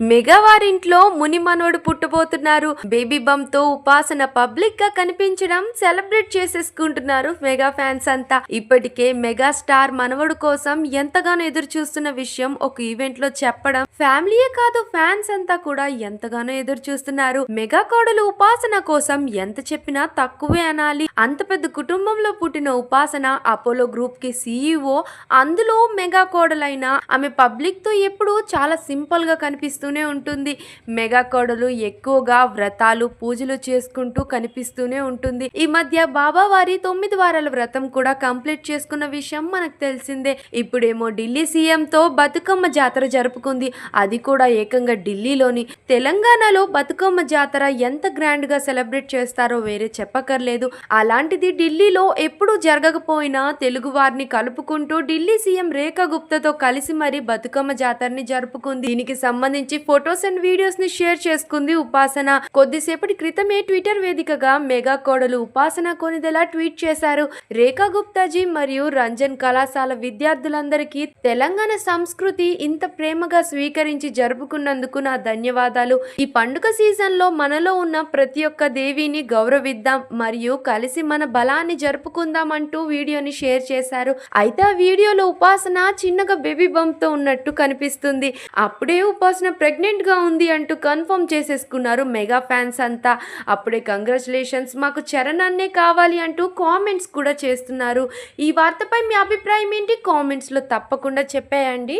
Mega మునిమనోడు ముని పుట్టబోతున్నారు. Baby బమ్తో ఉపాసన పబ్లిక్గా కనిపించడం సెలబ్రేట్ చేసేసుకుంటున్నారు మెగా ఫ్యాన్స్ అంతా. ఇప్పటికే మెగా స్టార్ మనవడు కోసం ఎంతగానో ఎదురు చూస్తున్న విషయం ఒక ఈవెంట్లో చెప్పడం. ఫ్యామిలీయే కాదు ఫ్యాన్స్ అంతా కూడా ఎంతగానో ఎదురు చూస్తున్నారు మెగా కోడలు ఉపాసన కోసం ఎంత చెప్పినా తక్కువే అనాలి. అంత పెద్ద కుటుంబంలో పుట్టిన ఉపాసన అపోలో గ్రూప్కి సీఈఓ అందులో మెగా కోడలైన ఆమె పబ్లిక్తో ఎప్పుడు చాలా సింపుల్గా కనిపిస్తుంది కనిపిస్తూనే ఉంటుంది. మెగా కోడలు ఎక్కువగా వ్రతాలు పూజలు చేసుకుంటూ కనిపిస్తూనే ఉంటుంది. ఈ మధ్య బాబా వారి తొమ్మిది వారాల వ్రతం కూడా కంప్లీట్ చేసుకున్న విషయం మనకు తెలిసిందే. ఇప్పుడేమో ఢిల్లీ సీఎం తో బతుకమ్మ జాతర జరుపుకుంది. అది కూడా ఏకంగా ఢిల్లీలోని తెలంగాణలో బతుకమ్మ జాతర ఎంత గ్రాండ్గా సెలబ్రేట్ చేస్తారో వేరే చెప్పకర్లేదు అలాంటిది ఢిల్లీలో ఎప్పుడూ జరగకపోయినా తెలుగు వారిని కలుపుకుంటూ ఢిల్లీ సీఎం రేఖా గుప్తాతో కలిసి మరి బతుకమ్మ జాతరని జరుపుకుంది. దీనికి సంబంధించి ఫొటోస్ అండ్ వీడియోస్ని షేర్ చేసుకుంది ఉపాసన. కొద్దిసేపటి క్రితమే ట్విట్టర్ వేదికగా మెగా కోడలు ఉపాసన కొనిదెలా ట్వీట్ చేశారు. రేఖా గుప్తాజీ మరియు రంజన్ కళాశాల విద్యార్థులందరికీ తెలంగాణ సంస్కృతి ఇంత ప్రేమగా స్వీకరించి జరుపుకున్నందుకు నా ధన్యవాదాలు. ఈ పండుగ సీజన్లో మనలో ఉన్న ప్రతి ఒక్క దేవిని గౌరవిద్దాం మరియు కలిసి మన బలాన్ని జరుపుకుందాం అంటూ వీడియోని షేర్ చేశారు. అయితే ఆ వీడియోలో ఉపాసన చిన్నగా బేబీ బంప్తో ఉన్నట్టు కనిపిస్తుంది. అప్పుడే ఉపాసన ప్రెగ్నెంట్గా ఉంది అంటూ కన్ఫర్మ్ చేసేసుకున్నారు మెగా ఫ్యాన్స్ అంతా. అప్పుడే కంగ్రాచులేషన్స్ మాకు చరణ్ అన్నే కావాలి అంటూ కామెంట్స్ కూడా చేస్తున్నారు. ఈ వార్తపై మీ అభిప్రాయం ఏంటి? కామెంట్స్లో తప్పకుండా చెప్పేయండి.